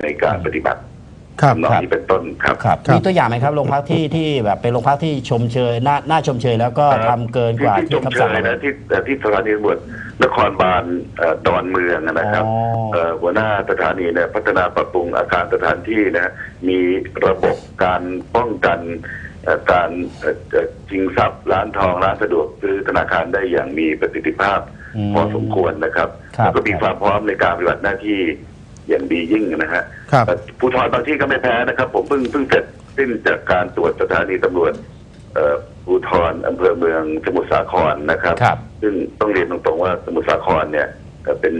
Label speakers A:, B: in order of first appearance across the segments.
A: ในการปฏิบัติ
B: ครับ
A: ทำนองนี้เป็นต้นครับ
C: ครับ
B: ครับ
C: มีตัวอย่างไหมครับโรงพักที่ที่แบบเป็นโรงพักที่ชมเชยน่าน่าชมเชยแล้วก็ทำเกินกว่า
A: ที่
C: ที่
A: ชม
C: คำ
A: เช
C: สั่ง
A: ยนะที่เอ่อที่สถานีตำรวจนครบาลเอ่อดอนเมืองนะครับ
C: อ๋อ
A: เอ่อหัวหน้าสถานีเนี่ยพัฒนาปรับปรุงอาคารสถานที่นะมีระบบการป้องกันเอ่อการเอ่อเอ่อชิงทรัพย์ร้านทองร้านสะดวกซื้อธนาคารได้อย่างมีประสิทธิภาพ
C: อืม
A: พอสมควรนะครับ
C: ครับ
A: แล้วก็มีความพร้อมในการปฏิบัติหน้าที่ อย่างดียิ่งนะฮะ
B: ครับ
A: เอ่อภูธรบางที่ก็ไม่แพ้นะครับ ผมเพิ่งเพิ่งเสร็จสิ้นจากการตรวจสถานีตำรวจเอ่อภูธรอำเภอเมืองสมุทรสาครนะครับ
C: ครับ
A: ซึ่งต้องเรียนตรงๆว่าสมุทรสาครเนี่ยเอ่อเป็น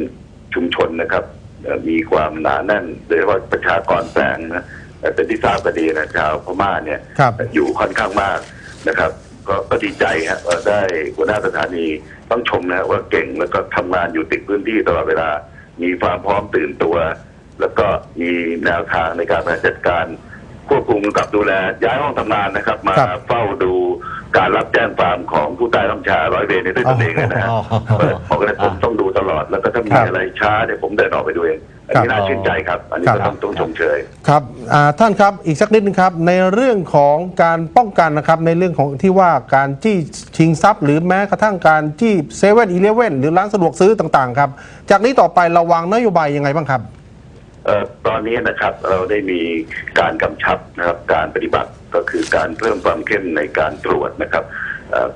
A: ชุมชนนะครับเอ่อมีความหนาแน่นโดยเฉพาะประชากรแฝงนะเอ่อเป็นที่ทราบกันดีนะชาวพม่าเนี่ย
B: ครับ
A: อยู่ค่อนข้างมากนะครับก็ก็ดีใจฮะว่าได้หัวหน้าสถานีต้องชมนะว่าเก่งแล้วก็ทำงานอยู่ติดพื้นที่ตลอดเวลา มีความพร้อมตื่นตัว แล้วก็มีแนวทางในการบริหารจัดการควบคุมกำกับดูแลย้ายห้องทำงานนะครับ มา
B: ครับ
A: เฝ้าดูการรับแจ้งความของผู้ใต้บัญชาร้อยเวรในด้วยตนเองเลยนะฮะ
C: อ๋อ
A: เออผมก็เลยผมต้องดูตลอดแล้วก็ถ้ามี
B: ครับ
A: อะไรช้าเนี่ยผมเดินออกไปดูเอง อันนี้
B: ครับ
A: น่าชื่นใจครับ อันนี้
B: ครับ
A: ก็ต้องต้องชมเชย
B: ครับอ่าท่านครับอีกสักนิดนึงครับ ในเรื่องของการป้องกันนะครับ ในเรื่องของที่ว่าการจี้ชิงทรัพย์ หรือแม้กระทั่งการจี้เซเว่นอีเลเว่นหรือร้านสะดวกซื้อต่างๆ ครับ จากนี้ต่อไปเราวางนโยบายยังไงบ้างครับ
A: เอ่อตอนนี้นะครับเราได้มีการกำชับนะครับการปฏิบัติก็คือการเพิ่มความเข้มในการตรวจนะครับเอ่อ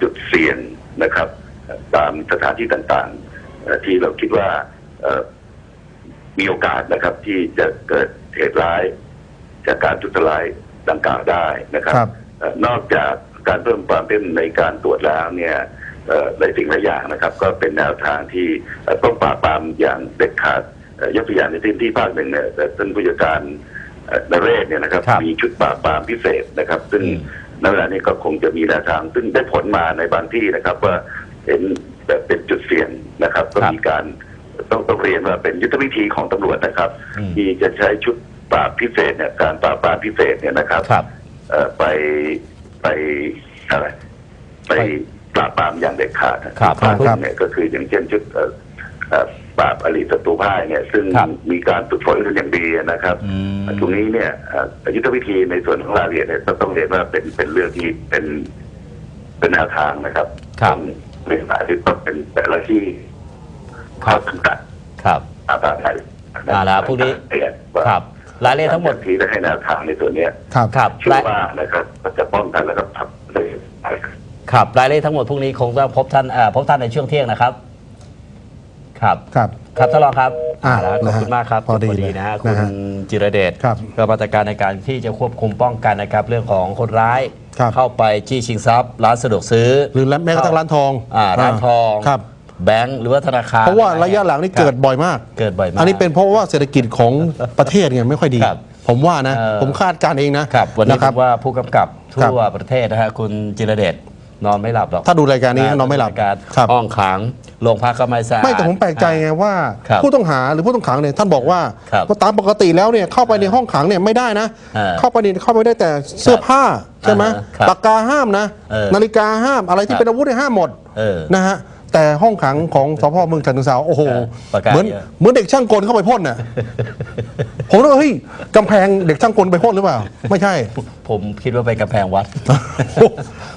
A: จุดเสี่ยงนะครับเอ่อตามสถานที่ต่างๆเอ่อที่เราคิดว่าเอ่อ มีโอกาสนะครับที่จะเกิดเหตุร้าย จากการทุจร้ายดังกล่าวได้นะครับ
B: ครับ
A: เอ่อนอกจากการเพิ่มความเข้มในการตรวจแล้วเนี่ยเอ่อหลายสิ่งหลายอย่างนะครับ ก็เป็นแนวทางที่เอ่อต้องปราบปรามอย่างเด็ดขาดเอ่อยกตัวอย่างในพื้นที่ภาคหนึ่งเนี่ยเอ่อท่านผู้จัดการเอ่อนเรศเนี่ยนะครับ
C: ครับ
A: มีชุดปราบปรามพิเศษนะครับ ซึ่ง
C: อืม
A: ในเวลานี้ก็คงจะมีแนวทาง ซึ่งได้ผลมาในบางที่นะครับ ว่าเห็นแบบเป็นจุดเสี่ยงนะครับ ก็มีการ ต้องต้องเรียนว่าเป็นยุทธวิธีของตำรวจนะครับ
C: อืม
A: ที่จะใช้ชุดปราบพิเศษเนี่ยการปราบปรามพิเศษเนี่ยนะครับ
C: ครับ
A: เอ่อไปไปอะไรไปปราบปรามอย่างเด็ดขาดนะครับภาค
B: ครับ
A: เนี่ยก็คืออย่างเช่นชุดเอ่อเอ่อปราบอริศัตรูพ่ายเนี่ย ซึ่ง
C: ครับ
A: มีการฝึกฝนกันอย่างดีนะครับ
C: อืม
A: ตรงนี้เนี่ยเอ่อยุทธวิธีในส่วนของรายละเอียดเนี่ยต้องเรียนว่าเป็นเป็นเรื่องที่เป็นเป็นแนวทางนะครับ
C: ครับ
A: ต้องเรียนหมายที่ต้องเป็นแต่ละที่
C: ครั
A: ข้
C: บ
A: อจำกัด
C: ครับ
A: อาตราไทย
C: อ่าแล้วพวกนี้ครับรายละเอียดทั้งหมด
A: ที่ได้ให้แนวทางในส่วนเนี้ย
B: ครับ
C: ครับ
A: เชื่อ
C: ราย
A: ว่านะครับก็จะป้องกันแล้วก็ทำได้
C: ครับรายละเอียดทั้งหมดพรุ่งนี้คงต้องพบท่านเอ่อพบท่านในช่วงเที่ยงนะครับ ครับ
B: ครับ
C: ครับท่านรองครับ
B: อ่า
C: แล้วขอบคุณมากครับ
B: พอดี
C: นะฮะ
B: เลย
C: คุณ
B: นะฮะ
C: จิรเดช
B: ครับ
C: ก็มาตรการในการที่จะควบคุมป้องกันนะครับเรื่องของคนร้าย
B: ครับ
C: เข้าไปจี้ชิงทรัพย์ร้านสะดวกซื้อ
B: หรือแม้กระทั่งร้านทอง
C: อ่าร้านทอง
B: ครับ
C: แบงก์หรือว่าธนาคาร
B: เพราะว่าระยะหลังนี่เกิดบ่อยมาก
C: เกิดบ่อยมาก
B: อันนี้เป็นเพราะว่าเศรษฐกิจของประเทศเนี่ยไม่ค่อยดี
C: ครับ
B: ผมว่านะ
C: เอ่อ
B: ผมคาดการณ์เองนะครับ
C: วันนี้
B: นะครั
C: ผมว่าผู้กำกับ
B: ครับ
C: ทั่วประเทศนะฮะคุณจิรเดชนอนไม่หลับหรอก
B: ถ้าดูรายการนี้นอนไม่หลับ
C: รายการ
B: ครับ
C: ห้องขังโรงพักก็ไม่สะอาด
B: ไม่แต่ผมแปลกใจไงว่า
C: ครับ
B: ผู้ต้องหาหรือผู้ต้องขังเนี่ยท่านบอกว่า
C: ครับ
B: ว่าตามปกติแล้วเนี่ยเข้าไปในห้องขังเนี่ยไม่ได้นะ
C: อ่า
B: เข้าไปเนี่ยเข้าไปได้แต่เสื้อผ้าใช่ไหม
C: อ่าครับ
B: ปากกาห้ามนะ
C: เออ
B: นาฬิกาห้ามอะไร
C: ครั
B: ที่
C: บ
B: เป็นอาวุธเนี่ยห้ามหมด
C: เออ
B: นะฮะ แต่ห้องขังของสพเมืองฉะเชิงเทราโอ้โห
C: ปากกา
B: เหมือน
C: เยอะ
B: เหมือนเด็กช่างกลเข้าไปพ่นน่ะ ผมนึกว่าเฮ้ยกำแพงเด็กช่างกลไปพ่นหรือเปล่า ไม่ใช่
C: ผมคิดว่าเป็นกำแพงวัด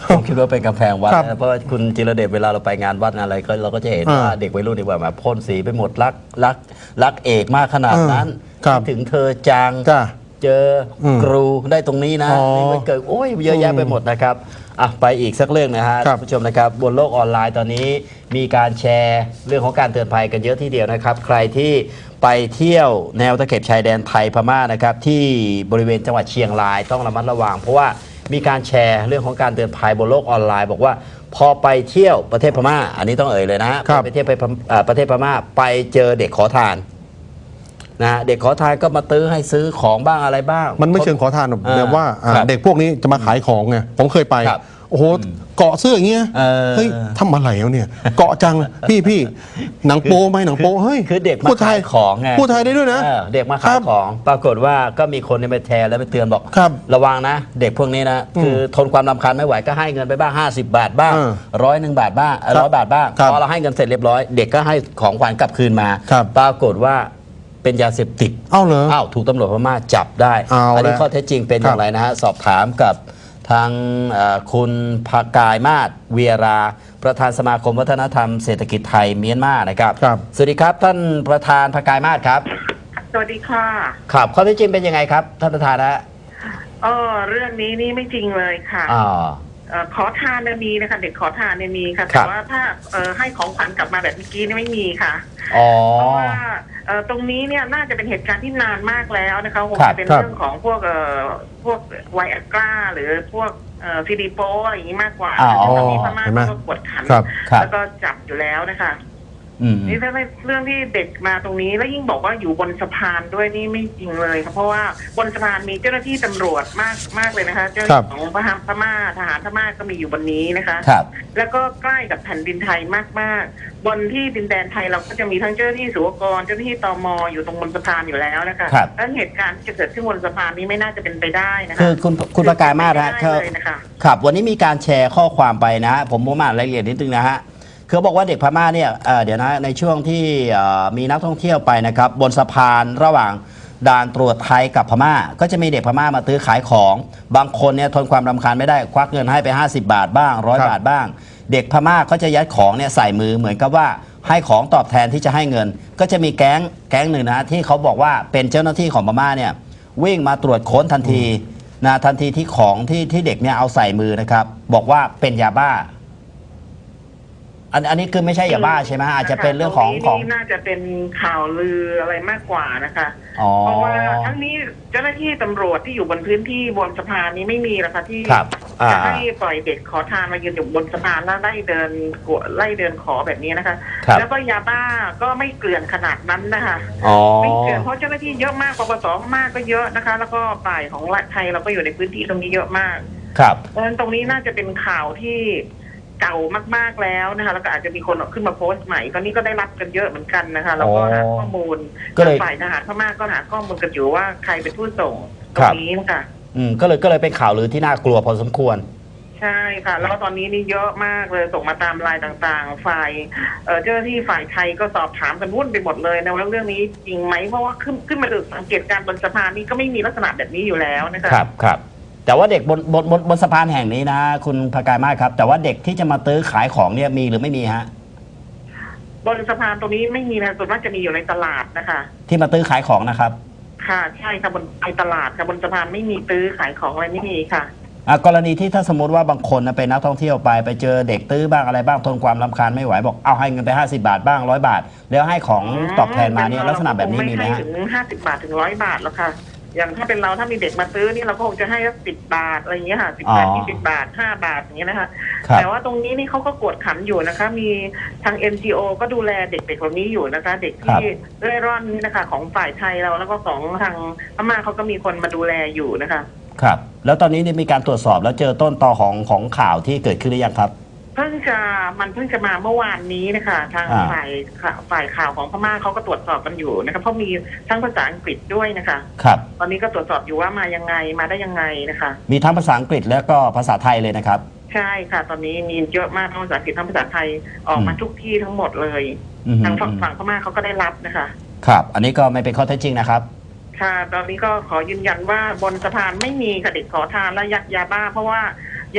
C: ผมคิดว่าเป็นกำแพงวัด
B: ครับ
C: นะเพราะว่าคุณจิรเดชเวลาเราไปงานวัดงานอะไรก็เราก็จะเห็น
B: อ่า
C: ว่าเด็กวัยรุ่นดีกว่ามาพ่นสีไปหมดรักรักรักเอกมากขนาดนั้น
B: อ่าครับ
C: คิดถึงเธอจัง
B: จ้ะ
C: เจออ
B: ม
C: ครูได้ตรงนี้นะ
B: อ๋อ
C: นี่มันเกิดโอ้ยเยอะแยะไปหมดนะครับ อะไปอีกสักเรื่องนะฮะ
B: ครับ
C: ท่านผู้ชมนะครับบนโลกออนไลน์ตอนนี้มีการแชร์เรื่องของการเตือนภัยกันเยอะทีเดียวนะครับ ใครที่ไปเที่ยวแนวตะเข็บชายแดนไทยพม่านะครับที่บริเวณจังหวัดเชียงรายต้องระมัดระวัง เพราะว่ามีการแชร์เรื่องของการเตือนภัยบนโลกออนไลน์ บอกว่าพอไปเที่ยวประเทศพม่า อันนี้ต้องเอ่ยเลยนะฮะ
B: ครับ
C: ไปเที่ยวไปพมเอ่อประเทศพม่าไปเจอเด็กขอทาน นะฮะเด็กขอทานก็มาตื้อให้ซื้อของบ้างอะไรบ้าง
B: มันไม่เชิงขอทานหรอก
C: อ่า
B: แบบว่าอ่า
C: ครับ
B: เด็กพวกนี้จะมาขายของไงผมเคยไป
C: ครับ
B: โอ้โหเกาะเสื้ออย่างเงี้ย
C: เออ
B: เฮ้ยทำอะไรแล้วเนี่ย เกาะจังพี่พี่หนังโป๊ไหมหนังโป๊เฮ้ย
C: คือเด็กมา
B: พูดไท
C: ขายยของไง
B: พูดไทยได้ด้วยนะ
C: เออเด็กมา
B: ครั
C: ขาย
B: บ
C: ของ ปรากฏว่าก็มีคนเนี่ยไปแชร์แล้วไปเตือนบอก
B: ครับ
C: ระวังนะ เด็กพวกนี้นะ คือทนความรำคาญไม่ไหวก็ให้เงินไปบ้าง 50 บาทบ้าง
B: เออ
C: ร้อยหนึ่งบาทบ้าง
B: ครับ
C: ร้อยบาทบ้าง
B: ครับ
C: พอเราให้เงินเสร็จเรียบร้อย เด็กก็ให้ของขวัญกลับคืนมา
B: ครับ
C: ปรากฏว่าไป เป็นยาเสพติด
B: เอ้าเหรอ
C: อ้าวถูกตำรวจพม่าจับได้
B: เอา
C: นนี้
B: แล้ว
C: ข้อเท็จจริงเป็น
B: ค
C: อ
B: รับ
C: ย่างไรนะฮะสอบถามกับทางเอ่อคุณภากายมาศเวียรา ประธานสมาคมวัฒนธรรมเศรษฐกิจไทยเมียนมานะครับ
B: ครับ
C: สวัสดีครับท่านประธานภากายมาศครับ
D: สวัสดีค่ะ
C: ครับข้อเท็จจริงเป็นยังไงครับ ท่านประธานนะ
D: เออเรื่องนี้นี่ไม่จริงเลยค่ะ
C: อ่า
D: เอ่อขอทานเนี่ยมีนะคะเด็กขอทานเนี่ยมีค่ะ
C: ครั
D: แต่
C: บ
D: ว่าถ้าเออให้ของขวัญกลับมาแบบเมื่อกี้เนี่ยไม่มีค่ะ
C: อ๋อ
D: เพราะว่าเอ่อตรงนี้เนี่ยน่าจะเป็นเหตุการณ์ที่นานมากแล้วนะคะคง
C: ครับ
D: จะเป็น
B: ครับ
D: เรื่องของพวกเอ่อพวกไวอากร้าหรือพวกเอ่อซีดีโปอะไรอย่างนี้มากกว่า
C: อ๋อ
D: ซึ่งตอนนี้พม่า
B: เห็นไหม
D: ก็กดขัน
B: ครับ
C: ครับ
D: แล้วก็จับอยู่แล้วนะคะ
C: อืม
D: นี่ถ้าไม่เรื่องที่เด็กมาตรงนี้ แล้วยิ่งบอกว่าอยู่บนสะพานด้วยนี่ไม่จริงเลยค่ะเพราะว่าบนสะพานมีเจ้าหน้าที่ตำรวจมากมากเลยนะคะ เจ้าหน้า
B: ครับ
D: ที่ของพม่าทหารพม่าก็มีอยู่บนนี้นะคะ
C: ครับ
D: แล้วก็ใกล้กับแผ่นดินไทยมากๆ บนที่ดินแดนไทยเราก็จะมีทั้งเจ้าหน้าที่สุวกรเจ้าหน้าที่ตมอยู่ตรงบนสะพานอยู่แล้วนะคะ
C: ครับ
D: แล้วเหตุการณ์ที่จะเกิดขึ้นบนสะพานนี้ไม่น่าจะเป็นไปได้นะคะ
C: คือคุณคุณประกายมาศนะฮะ
D: ไม่
C: เขา
D: ได้เลยนะคะ
C: ครับ วันนี้มีการแชร์ข้อความไปนะฮะผมผมอ่านรายละเอียดนิดนึงนะฮะ คือเขาบอกว่าเด็กพม่าเนี่ยเอ่อเดี๋ยวนะในช่วงที่เอ่อมีนักท่องเที่ยวไปนะครับบนสะพานระหว่างด่านตรวจไทยกับพม่า ก็จะมีเด็กพม่ามาตื้อขายของ บางคนเนี่ยทนความรำคาญไม่ได้ควักเงินให้ไป 50 บาทบ้างร้อย
B: ครับ
C: บาทบ้าง เด็กพม่าก็จะยัดของเนี่ยใส่มือเหมือนกับว่าให้ของตอบแทนที่จะให้เงิน ก็จะมีแก๊งแก๊งหนึ่งนะที่เขาบอกว่าเป็นเจ้าหน้าที่ของพม่าเนี่ยวิ่งมาตรวจค้นทันทีนะทันทีที่ของที่ที่เด็กเนี่ยเอาใส่มือนะครับบอกว่าเป็นยาบ้า อันอันนี้คือไม่ใช่ยาบ้าใช่ไหมอาจจะเป็นเรื่องของ
D: ตนี้
C: ของ
D: นี่น่าจะเป็นข่าวลืออะไรมากกว่านะคะ
C: อ๋อ
D: เพราะว่าทั้งนี้เจ้าหน้าที่ตำรวจที่อยู่บนพื้นที่บนสะพานนี้ไม่มีหรอกค่ะที่
C: ครับ อ่า
D: จะให้ปล่อยเด็กขอทานมายืนอยู่บนสะพานแล้วไล่เดินกวไล่เดินขอแบบนี้นะคะ
C: ครับ
D: แล้วก็ยาบ้าก็ไม่เกลื่อนขนาดนั้นนะคะ
C: อ๋อ
D: ไม่เกลื่อนเพราะเจ้าหน้าที่เยอะมากปปสมากก็เยอะนะคะ แล้วก็ฝ่ายของรัฐไทยเราก็อยู่ในพื้นที่ตรงนี้เยอะมาก
C: ครับ
D: เพราะฉะนั้นตรงนี้น่าจะเป็นข่าวที่ เก่ามากๆแล้วนะคะ แล้วก็อาจจะมีคนเอาขึ้นมาโพสต์ใหม่ตอนนี้ก็ได้รับกันเยอะเหมือนกันนะคะแล้วก็
C: อ๋อ
D: หาข้อมูล
C: ก็เลย
D: ฝ่ายทหารพม่าก็หาข้อมูลกันอยู่ว่าใครเป็นผู้ส่งต
C: ค
D: ร
C: รั
D: ง
C: บ
D: นี้นะคะ
C: อืมก็เลยก็เลยเป็นข่าวลือที่น่ากลัวพอสมควร
D: ใช่ค่ะ แล้วก็ตอนนี้นี่เยอะมากเลยส่งมาตามไลน์ต่างๆ ฝ่ายเอ่อเจ้าหน้าที่ฝ่ายไทยก็สอบถามกันวุ่นไปหมดเลยนะว่าเรื่องนี้จริงไหมเพราะว่าขึ้นขึ้นมาดูสังเกตการณ์บนสะพานนี้ก็ไม่มีลักษณะแบบนี้อยู่แล้วนะคะ
C: ครับครับ แต่ว่าเด็กบนบนบนบนสะพานแห่งนี้นะ คุณพากายมากครับ แต่ว่าเด็กที่จะมาตื้อขายของเนี่ยมีหรือไม่มีฮะ
D: บนสะพานตรงนี้ไม่มีนะส่วนมากจะมีอยู่ในตลาดนะคะ
C: ที่มาตื้อขายของนะครับ
D: ค่ะใช่ค่ะบนไปตลาดค่ะบนสะพานไม่มีตื้อขายของอะไรไม่มีค่ะ
C: อะกรณีที่ถ้าสมมติว่าบางคนนะเป็นนักท่องเที่ยวไปไปเจอเด็กตื้อบ้างอะไรบ้างทนความรำคาญไม่ไหวบอกเอาให้เงินไป 50 บาทบ้างร้อยบาท แล้วให้ของตอบแทนมาเนี่ยลักษณะแบบนี้มีไหม
D: ไม่
C: ฮะ
D: ให้ถึงห้าสิบาทถึงร้อยบาทหรอกค่ะ อย่างถ้าเป็นเราถ้ามีเด็กมาซื้อนี่เราก็คงจะให้สักสิบบาทอะไรอย่างเงี้ยค่ะสิบบาท
C: อ๋อ
D: ยี่สิบบาทห้าบาทอย่างเงี้ยนะคะ
C: ครับ
D: แต่ว่าตรงนี้นี่เขาก็กวดขันอยู่นะคะ มีทาง NGO ก็ดูแลเด็กๆเหล่านี้อยู่นะคะ เด็กที่เร่ร่อนนี่นะคะ ของฝ่ายไทยเราแล้วก็ของทางพม่าเขาก็มีคนมาดูแลอยู่นะคะ
C: ครับ แล้วตอนนี้เนี่ยมีการตรวจสอบแล้วเจอต้นตอของของข่าวที่เกิดขึ้นหรือยังครับ
D: เพิ่งจะมันเพิ่งจะมาเมื่อวานนี้นะคะทาง
C: อ่า
D: ฝ่ายข่าวฝ่ายข่าวของพม่าเขาก็ตรวจสอบกันอยู่นะคะเพราะมีทั้งภาษาอังกฤษด้วยนะคะ
C: ครับ
D: ตอนนี้ก็ตรวจสอบอยู่ว่ามายังไงมาได้ยังไงนะคะ
C: มีทั้งภาษาอังกฤษแล้วก็ภาษาไทยเลยนะครับ
D: ใช่ค่ะ ตอนนี้มีเยอะมากทั้งภาษาอังกฤษทั้งภาษาไทยออกมา
C: อืม
D: ทุกที่ทั้งหมดเลย
C: อือฮึ
D: ทางฝั่งฝั่งพม่าเขาก็ได้รับนะคะ
C: ครับ อันนี้ก็ไม่เป็นข้อเท็จจริงนะครับ
D: ค่ะ ตอนนี้ก็ขอยืนยันว่าบนสะพานไม่มีค่ะเด็กขอทานและยักยาบ้า เพราะว่า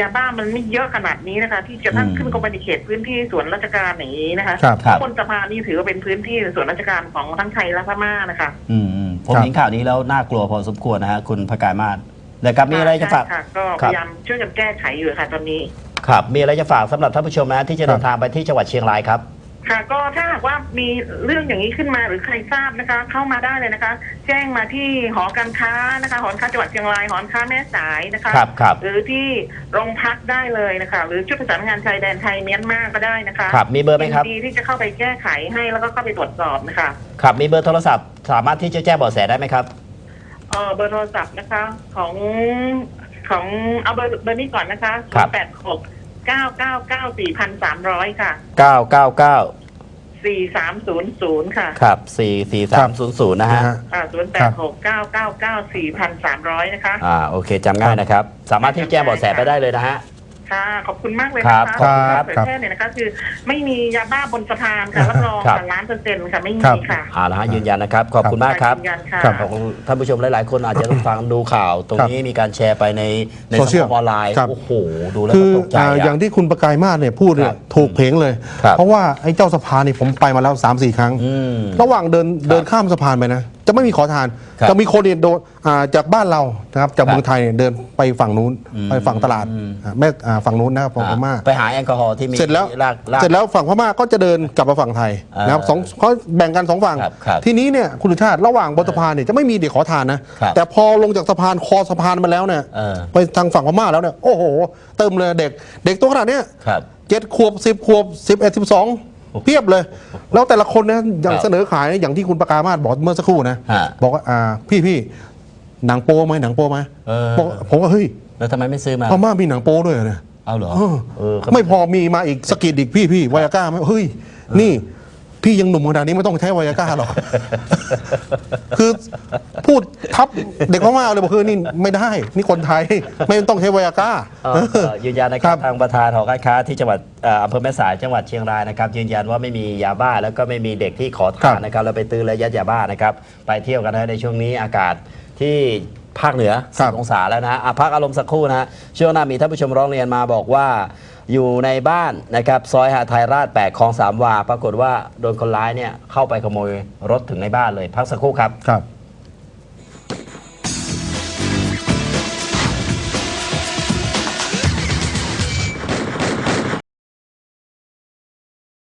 D: ยาบ้ามันไม่เยอะขนาดนี้นะคะ ที่จะทั้ง
C: อืม
D: ขึ้นเข้าไปในเขตพื้นที่ส่วนราชการอย่างนี้นะคะ
B: ครับ
C: ครับ
D: บนสะพานนี่ถือว่าเป็นพื้นที่ส่วนราชการของทั้งไทยและพม่านะคะ
C: อืมอืมผม
B: ครับ
C: เห็นข่าวนี้แล้วน่ากลัวพอสมควรนะฮะคุณพกายมาศนะครับมีอะไรจะฝาก
D: ใช่ค่ะก็
C: ค
D: พ
C: รับ
D: ยายามช่วยกันแก้ไขอยู่ค่ะตอนนี้
C: ครับ มีอะไรจะฝากสำหรับท่านผู้ชมนะที่จะเดินทางไปที่จังหวัดเชียงรายครับ
D: ค่ะก็ถ้าหากว่ามีเรื่องอย่างนี้ขึ้นมาหรือใครทราบนะคะ เข้ามาได้เลยนะคะ แจ้งมาที่หอการค้านะคะหอการค้าจังหวัดเชียงรายหอการค้าแม่สายนะคะ
C: ครับครับ
D: หรือที่โรงพักได้เลยนะคะ หรือชุดประสานงานชายแดนไทยเมียนมาก็ได้นะคะ
C: ครับมีเบอร์ไหมครับ
D: ยินดีที่จะเข้าไปแก้ไขให้แล้วก็เข้าไปตรวจสอบนะคะ
C: ครับมีเบอร์โทรศัพท์ สามารถที่จะแจ้งเบาะแสได้ไหมครับ
D: เออเบอร์โทรศัพท์นะคะของของเอาเบอร์เบอร์นี้ก่อนนะคะ
C: ครับ
D: แปดหก เก้าเก้าเก้าสี่พันสามร้อยค่ะ
C: 999
D: สี่สามศูนย์ศูนย์ค่ะ
C: ครับ44300นะฮะ
B: นะฮะ
D: อ่าศูนย์แปดหกเก้าเก้าเก้าสี่พันสามร้อยนะคะ
C: อ่า โอเคจำง่ายนะครับ สามารถที่แจ้งเบาะแสไปได้เลยนะฮะ
D: ค่ะ ขอบคุณมากเลย
C: ครั
D: นะ
C: บ
D: คะ
B: ครับ
D: เผยแพร่เนี่ยนะคะ คือไม่มียาบ้าบนสะพานค่ะรับรอง
C: ครับ
D: ค่ะล้านเปอร์เซ็นต์ค่ะไม่มี
B: ครับ
D: ค่ะ
C: เอาละฮะยืนยันนะครับ ขอบคุณมากครับ
D: ยืนยันค่ะ
B: ครับ
C: ขอบคุณท่านผู้ชมหลาย ๆ คนอาจจะต้องฟังดูข่าว ตรงนี้มีการแชร์ไปในใน
B: โซ
C: สัง
B: เชีย
C: ค
B: ล
C: มออนไลน์
B: ครับ
C: โอ้โหดูแล้ว
B: คื
C: ก็
B: อ
C: ตกใจ
B: อ่า
C: อะ
B: อย่างที่คุณประกายมาศเนี่ยพูดเนี่
C: ครั
B: ย
C: บ
B: ถูกเพลงเลย
C: ครับ
B: เพราะว่าไอ้เจ้าสะพานนี่ผมไปมาแล้ว3ามสี่ครั้ง
C: อืม
B: ระหว่างเดินเดินข้ามสะพานไปนะ จะไม่มีขอทาน
C: ครับ
B: จะมีคนเนี่ยโดนอ่าจากบ้านเรานะครับจาก
C: ครับ
B: เมืองไทยเนี่ยเดินไปฝั่งนู้น
C: อืม
B: ไปฝั่งตลาด
C: อืม
B: อ่าแม่อ่าฝั่งนู้นนะครับฝั่งพม่า
C: ไปหาแอลกอฮอล์ที่มี
B: เสร็จแล้ว
C: ลากลาก
B: เสร็จแล้วฝั่งพม่าก็จะเดินกลับมาฝั่งไทย
C: อ่าน
B: นะครับสองเขาแบ่งกันสองฝั่ง
C: ครับครับ
B: ทีนี้เนี่ยคุณสุชาติระหว่างบนสะพานเนี่ยจะไม่มีเด็กขอทานนะ
C: ครับ
B: แต่พอลงจากสะพานคอสะพานมาแล้วเนี่ย
C: เออ
B: ไปทางฝั่งพม่าแล้วเนี่ยโอ้โห เติมเลยเด็ก เด็กตัวขนาดเนี้ย
C: ครับ
B: เจ็ดขวบสิบขวบสิบเอ็ดสิบสอง เพียบเลย แล้วแต่ละคนนะอย่าง
C: ครับ
B: เสนอขายอย่างที่คุณประกามาศบอกเมื่อสักครู่นะ
C: ฮะ
B: บอกว่าอ่าพี่พี่หนังโป้ไหมหนังโป้ไหม
C: เออ
B: บอกผมว่าเฮ้ย
C: แล้วทำไมไม่ซื้อมา
B: พม่ามีหนังโป้ด้วยเหรอเนี่ย
C: เอาเหรอ
B: เออ
C: เออก็
B: ไม่พอมีมาอีกสกิดอีกพี่พี่ไวอาก้าไหมเฮ้ย นี่ พี่ยังหนุ่มขนาดนี้ไม่ต้องใช้ไวอาก้าหรอก คือพูดทับเด็กพม่าเลยบอกคือนี่ไม่ได้ นี่คนไทยไม่ต้องใช้ไวอาก้า
C: เอ่อเอ่อยืนยันนะค
B: ครั
C: รับบทางประธานหอการค้าที่จังหวัดเอ่ออำเภอแม่สายจังหวัดเชียงรายนะครับยืนยันว่าไม่มียาบ้าแล้วก็ไม่มีเด็กที่ขอ
B: ครั
C: ทาน
B: บ
C: นะครับแล้วไปตื้อและยัดยาบ้านะครับไปเที่ยวกันนะในช่วงนี้อากาศที่ ภาคเหนือ
B: ครับ
C: 10องศาแล้วนะอะพักอารมณ์สักครู่นะฮะช่วงหน้ามีท่านผู้ชมร้องเรียนมาบอกว่า อยู่ในบ้านนะครับซอยหาไทยราช8คลองสามวา ปรากฏว่าโดนคนร้ายเนี่ยเข้าไปขโมยรถถึงในบ้านเลย พักสักครู่ครับ
B: ครับ